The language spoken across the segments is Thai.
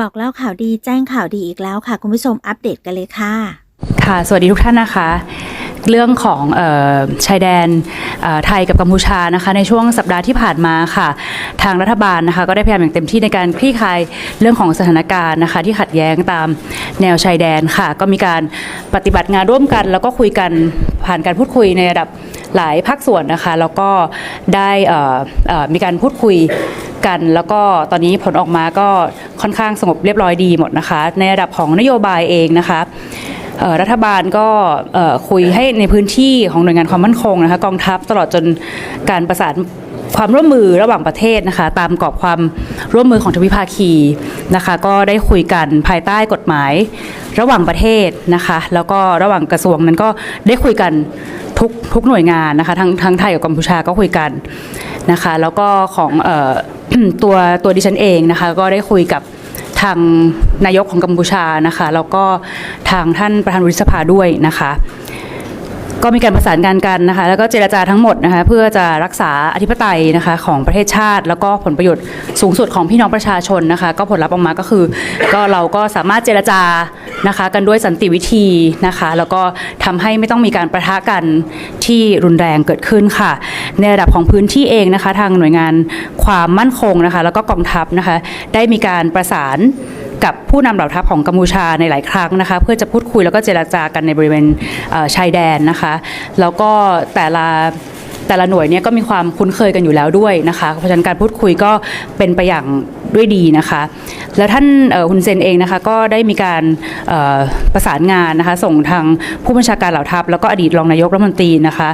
บอกเล่าข่าวดีแจ้งข่าวดีอีกแล้วค่ะ คุณผู้ชมอัปเดตกันเลยค่ะ ค่ะ สวัสดีทุกท่านนะคะเรื่องของออชายแดนไทยกับกัมพูชานะคะในช่วงสัปดาห์ที่ผ่านมาค่ะ ทางรัฐบาลนะคะก็ได้พยายามอย่างเต็มที่ในการคลี่คลายเรื่องของสถานการณ์นะคะ ที่ขัดแย้งตามแนวชายแดนค่ะ ก็มีการปฏิบัติงานร่วมกัน แล้วก็คุยกันผ่านการพูดคุยในระดับหลายภาคส่วนนะคะ แล้วก็ได้มีการพูดคุย กัน แล้วก็ตอนนี้ผลออกมาก็ค่อนข้างสงบเรียบร้อยดีหมดนะคะ ในระดับของนโยบายเองนะคะรัฐบาลก็คุยให้ในพื้นที่ของหน่วยงานความมั่นคงนะคะกองทัพตลอดจนการประสาน ความร่วมมือระหว่างประเทศนะคะ ตามกรอบความร่วมมือของทวิภาคีนะคะ ก็ได้คุยกันภายใต้กฎหมายระหว่างประเทศนะคะ แล้วก็ระหว่างกระทรวงนั้นก็ได้คุยกันทุกทุกหน่วยงานนะคะทั้งทั้งไทยกับกัมพูชาก็คุยกันนะคะ แล้วก็ของออตัวตัวดิฉันเองนะคะ ก็ได้คุยกับทางนายกของกัมพูชานะคะ แล้วก็ทางท่านประธานวุฒิสภาด้วยนะคะ ก็มีการประสานงานกันนะคะ แล้วก็เจรจาทั้งหมดนะคะ เพื่อจะรักษาอธิปไตยนะคะของประเทศชาติ แล้วก็ผลประโยชน์สูงสุดของพี่น้องประชาชนนะคะ ก็ผลลัพธ์ออกมาก็คือ ก็เราก็สามารถเจรจานะคะกันด้วยสันติวิธีนะคะ แล้วก็ทำให้ไม่ต้องมีการประทะกันที่รุนแรงเกิดขึ้นค่ะ ในระดับของพื้นที่เองนะคะ ทางหน่วยงานความมั่นคงนะคะ แล้วก็กองทัพนะคะ ได้มีการประสานกับผู้นำเหล่าทัพของกัมพูชาในหลายครั้งนะคะ เพื่อจะพูดคุยแล้วก็เจรจากันในบริเวณชายแดนนะคะ แล้วก็แต่ละ แต่ละหน่วยเนี่ยก็มีความคุ้นเคยกันอยู่แล้วด้วยนะคะ เพราะฉะนั้นการพูดคุยก็เป็นไปอย่างด้วยดีนะคะ แล้วท่านเอ่อฮุนเซนเองนะคะก็ได้มีการประสานงานนะคะส่งทางผู้บัญชาการเหล่าทัพ แล้วก็อดีตรองนายกรัฐมนตรีนะคะ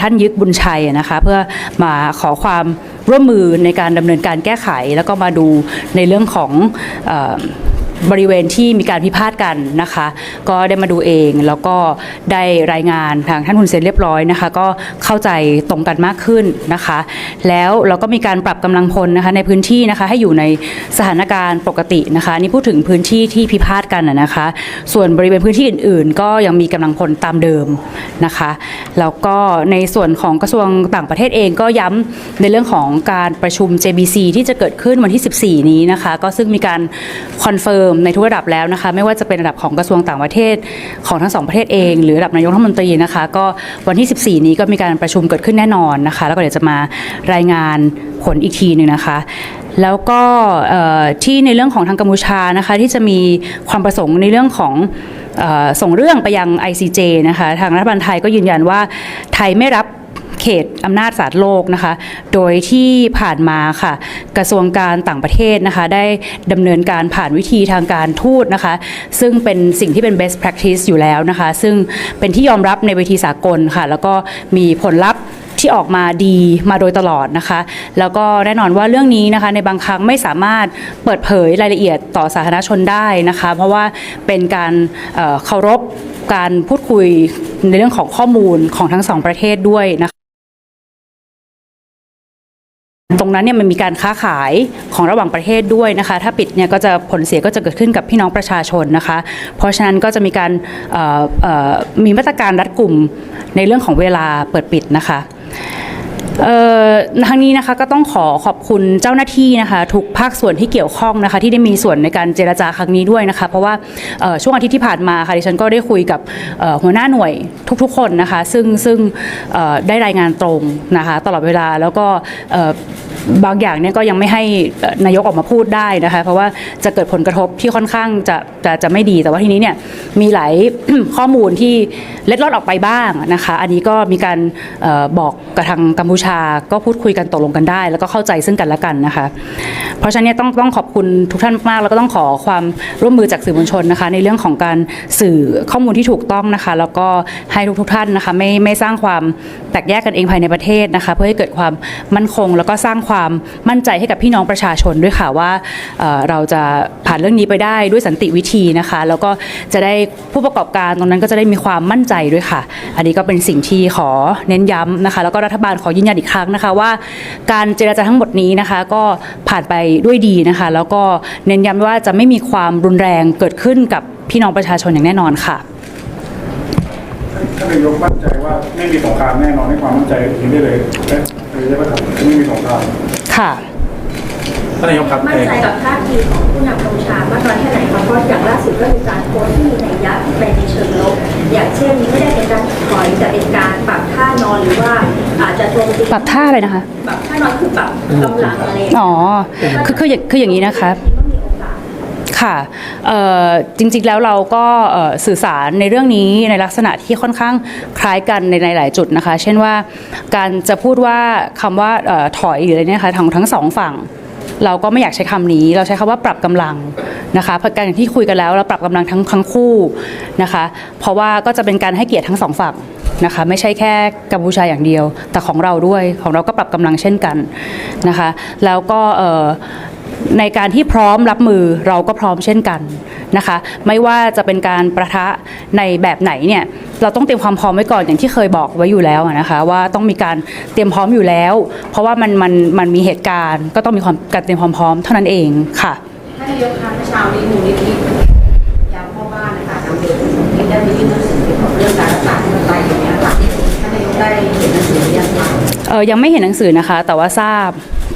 ท่านยึกบุญชัยนะคะเพื่อมาขอความร่วมมือในการดำเนินการแก้ไข แล้วก็มาดูในเรื่องของ บริเวณที่มีการพิพาทกันนะคะ ก็ได้มาดูเองแล้วก็ได้รายงานทางท่านฮุนเซนเรียบร้อยนะคะ ก็เข้าใจตรงกันมากขึ้นนะคะ แล้วเราก็มีการปรับกำลังพลนะคะในพื้นที่นะคะให้อยู่ในสถานการณ์ปกตินะคะนี่พูดถึงพื้นที่ที่พิพาทกันนะคะ ส่วนบริเวณพื้นที่อื่น ๆ ก็ยังมีกำลังพลตามเดิมนะคะแล้วก็ในส่วนของกระทรวงต่างประเทศเองก็ย้ำในเรื่องของการประชุม JBC ที่จะเกิดขึ้นวันที่ 14 นี้นะคะ ก็ซึ่งมีการคอนเฟิร์มในทุกระดับแล้วนะคะ ไม่ว่าจะเป็นระดับของกระทรวงต่างประเทศของทั้งสองประเทศเอง หรือระดับนายกรัฐมนตรีนะคะ ก็วันที่ 14 นี้ก็มีการประชุมเกิดขึ้นแน่นอนนะคะ แล้วก็เดี๋ยวจะมารายงานผลอีกทีหนึ่งนะคะแล้วก็ที่ในเรื่องของทางกัมพูชานะคะที่จะมีความประสงค์ในเรื่องของส่งเรื่องไปยัง ICJ นะคะทางรัฐบาลไทยก็ยืนยันว่าไทยไม่รับ ขตอำนาจศาลโลกนะคะ โดยที่ผ่านมาค่ะ กระทรวงการต่างประเทศนะคะ ได้ดำเนินการผ่านวิธีทางการทูตนะคะ ซึ่งเป็นสิ่งที่เป็น best practice อยู่แล้วนะคะ ซึ่งเป็นที่ยอมรับในเวทีสากลค่ะ แล้วก็มีผลลัพธ์ที่ออกมาดีมาโดยตลอดนะคะ แล้วก็แน่นอนว่าเรื่องนี้นะคะ ในบางครั้งไม่สามารถเปิดเผยรายละเอียดต่อสาธารณชนได้นะคะ เพราะว่าเป็นการเอ่อเคารพการพูดคุยในเรื่องของข้อมูลของทั้งสองประเทศด้วยนะคะ ตรงนั้นเนี่ยมันมีการค้าขายของระหว่างประเทศด้วยนะคะ ถ้าปิดเนี่ยก็จะผลเสียก็จะเกิดขึ้นกับพี่น้องประชาชนนะคะ เพราะฉะนั้นก็จะมีการมีมาตรการรัดกลุ่มในเรื่องของเวลาเปิดปิดนะคะ ทางนี้นะคะก็ต้องขอขอบคุณเจ้าหน้าที่นะคะทุกภาคส่วนที่เกี่ยวข้องนะคะ ที่ได้มีส่วนในการเจรจาครั้งนี้ด้วยนะคะ เพราะว่าช่วงอาทิตย์ที่ผ่านมาค่ะดิฉันก็ได้คุยกับหัวหน้าหน่วยทุกๆคนนะคะ ซึ่งซึ่งได้รายงานตรงนะคะ ตลอดเวลาแล้วก็ บางอย่างเนี่ยก็ยังไม่ให้นายกออกมาพูดได้นะคะเพราะว่าจะเกิดผลกระทบที่ค่อนข้างจะจะจะไม่ดีแต่ว่าทีนี้เนี่ยมีหลายข้อมูลที่เล็ดลอดออกไปบ้างนะคะ อันนี้ก็มีการออบอกกับทางกัมพูชาก็พูดคุยกันตกลงกันได้ แล้วก็เข้าใจซึ่งกันและกันนะคะ เพราะฉะนั้นต้องต้องขอบคุณทุกท่านมากแล้วก็ต้องขอความร่วมมือจากสื่อมวลชนนะคะ ในเรื่องของการสื่อข้อมูลที่ถูกต้องนะคะ แล้วก็ให้ทุกๆท่านนะคะไม่ไม่สร้างความแตกแยกกันเองภายในประเทศนะคะ เพื่อให้เกิดความมั่นคง แล้วก็สร้างความมั่นใจให้กับพี่น้องประชาชนด้วยค่ะว่าเราจะผ่านเรื่องนี้ไปได้ด้วยสันติวิธีนะคะ แล้วก็จะได้ผู้ประกอบการตรงนั้นก็จะได้มีความมั่นใจด้วยค่ะ อันนี้ก็เป็นสิ่งที่ขอเน้นย้ำนะคะ แล้วก็รัฐบาลขอยืนยันอีกครั้งนะคะว่า การเจรจาทั้งหมดนี้นะคะ ก็ผ่านไปด้วยดีนะคะ แล้วก็เน้นย้ำว่าจะไม่มีความรุนแรงเกิดขึ้นกับพี่น้องประชาชนอย่างแน่นอนค่ะท่านนายกมั่นใจว่าไม่มีสงครามแน่นอนให้ความมั่นใจถึงได้เลย และเลยใช่ไหมครับจะไม่มีสงครามค่ะท่านนายกครับมั่นใจกับท่าทีของผู้นำกัมพูชามสุดก็คือการโพสต์ที่มีนัยยะที่ไปในเชิงลบอย่างเช่นไม่ได้เป็นการถอยแต่เป็นการปรับท่านอนหรือว่าอาจจะโจมตีปรับท่าอะไรนะคะ ปรับท่านอนคือปรับกำลังอะไรอย่างเงี้ยอ๋อคือคืออย่างคืออย่างนี้นะคะก็มีโอกาส ค่ะจริงๆแล้วเราก็สื่อสารในเรื่องนี้ในลักษณะที่ค่อนข้างคล้ายกันในหลาย ๆ จุดนะคะ เช่นว่าการจะพูดว่าคำว่าออถอยหรืออะไรเนี่ยค่ะทั้งทั้งสองฝั่งเราก็ไม่อยากใช้คำนี้ เราใช้คำว่าปรับกำลังนะคะเพราะการที่คุยกันแล้วเราปรับกำลังทั้งทั้งคู่นะคะ เพราะว่าก็จะเป็นการให้เกียรติทั้งสองฝั่งนะคะไม่ใช่แค่กัมพูชาอย่างเดียว แต่ของเราด้วยของเราก็ปรับกำลังเช่นกันนะคะ แล้วก็ ในการที่พร้อมรับมือเราก็พร้อมเช่นกันนะคะ ไม่ว่าจะเป็นการประทะในแบบไหนเนี่ยเราต้องเตรียมความพร้อมไว้ก่อนอย่างที่เคยบอกไว้อยู่แล้วอะนะคะว่าต้องมีการเตรียมพร้อมอยู่แล้ว เพราะว่ามันมันมันมีเหตุการณ์ ก็ต้องมีความการเตรียมความพร้อมเท่านั้นเองค่ะท่านนายกคะเมื่อเช้านี้มูลนิธิยามพ่อบ้านนะคะนำโดยคุณสมคิดได้ไปยื่นหนังสือเกี่ยวกับเรื่องการรักษาที่มันไปอย่างเงี้ยค่ะท่านนายกได้เห็นหนังสือหรือยังคะเออยังไม่เห็นหนังสือนะคะ แต่ว่าทราบ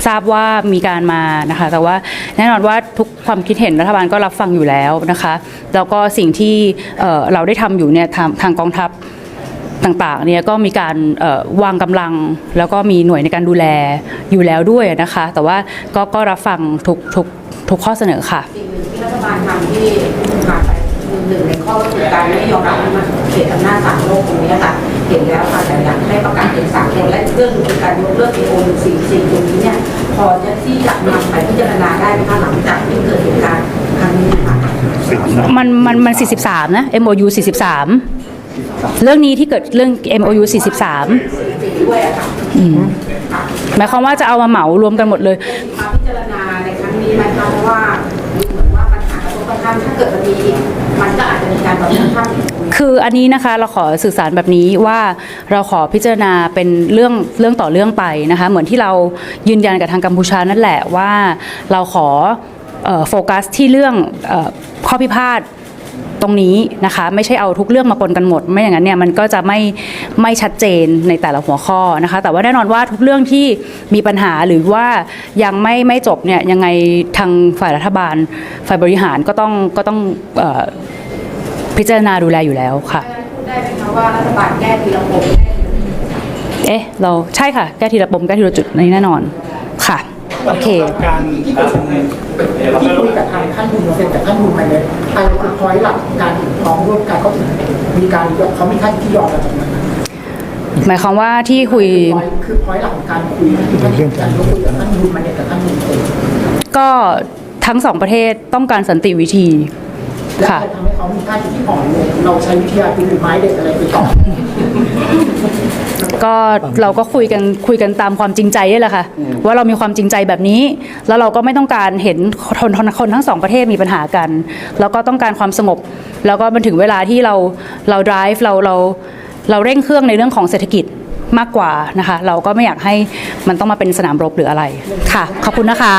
ทราบว่ามีการมานะคะ แต่ว่าแน่นอนว่าทุกความคิดเห็นรัฐบาลก็รับฟังอยู่แล้วนะคะ แล้วก็สิ่งที่เเราได้ทำอยู่เนี่ยทางทางกองทัพต่างๆเนี่ยก็มีการวางกำลังแล้วก็มีหน่วยในการดูแลอยู่แล้วด้วยนะคะ แต่ว่าก็ก็รับฟังทุกทุกทุกข้อเสนอค่ะสิ่งหนึ่งที่รัฐบาลทำที่ผ่านไปคือหนึ่งในข้อก็คือการไม่ยอมรับมันเขตอำนาจศาลโลกตรงนี้ค่ะเห็นแล้วค่ะแต่อยากให้ ประกาศเป็นสากลและเรื่องหนึ่งคือการยกเลิก AO 144ตรงนี้เนี่ยพอจะที่จะนำไปพิจารณาได้ไหมคะหลังจากที่เกิดเหตุการณ์ครั้งนี้ค่ะมันมันมัน43 นะ MOU 43 เรื่องนี้ที่เกิดเรื่อง MOU 43ด้วยอะค่ะหมายความว่าจะเอามาเหมารวมกันหมดเลยมาพิจารณาในครั้งนี้ไหมคะเพราะว่าดูเหมือนว่าปัญหากระทบกระทั่งถ้าเกิดมันมีอีกมันก็อาจจะมีการต่อต้านอีก คืออันนี้นะคะเราขอสื่อสารแบบนี้ว่าเราขอพิจารณาเป็นเรื่องเรื่องต่อเรื่องไปนะคะ เหมือนที่เรายืนยันกับทางกัมพูชานั่นแหละว่าเราขอโฟกัสที่เรื่องอข้อพิพาทตรงนี้นะคะไม่ใช่เอาทุกเรื่องมาปนกันหมด ไม่อย่างนั้นเนี่ยมันก็จะไม่ไม่ชัดเจนในแต่ละหัวข้อนะคะ แต่ว่าแน่นอนว่าทุกเรื่องที่มีปัญหาหรือว่ายังไม่ไม่จบเนี่ยยังไงทางฝ่ายรัฐบาล ฝ่ายบริหารก็ต้องก็ต้อง พิจารณาดูแลอยู่แล้วค่ะพูดได้ไหมคะว่ารัฐบาลแก้ทีละปมแก้ทีละจุดเอ๊ะ เราใช่ค่ะ แก้ทีละปมแก้ทีละจุดนี่แน่นอนค่ะ โอเค การที่คุยกับทางท่านบุญเซ็นกับท่านบุญมาเนี่ยอะไรคือพอยหลักการร้องร่วมกันเขาถึงมีการยอมเขามีท่านที่ยอมมาจากนั้นหมายความว่าที่คุยคือพอยหลักของการคุยที่ท่านการยกคุยกับท่านบุญมาเนี่ยกับท่านบุญเซ็นก็ทั้งสองประเทศต้องการสันติวิธี และค่ะอะไรทำให้เขามีท่าทีที่อ่อนลงเราใช้วิทยาปืนหรือไม้เด็ดอะไรไปต่อก็เราก็คุยกันคุยกันตามความจริงใจนี่แหละค่ะ ว่าเรามีความจริงใจแบบนี้ แล้วเราก็ไม่ต้องการเห็นคนคนคนทั้งสองประเทศมีปัญหากัน แล้วก็ต้องการความสงบ แล้วก็มันถึงเวลาที่เราเรา drive เราเราเราเร่งเครื่องในเรื่องของเศรษฐกิจมากกว่านะคะ เราก็ไม่อยากให้มันต้องมาเป็นสนามรบหรืออะไรค่ะ ขอบคุณนะคะ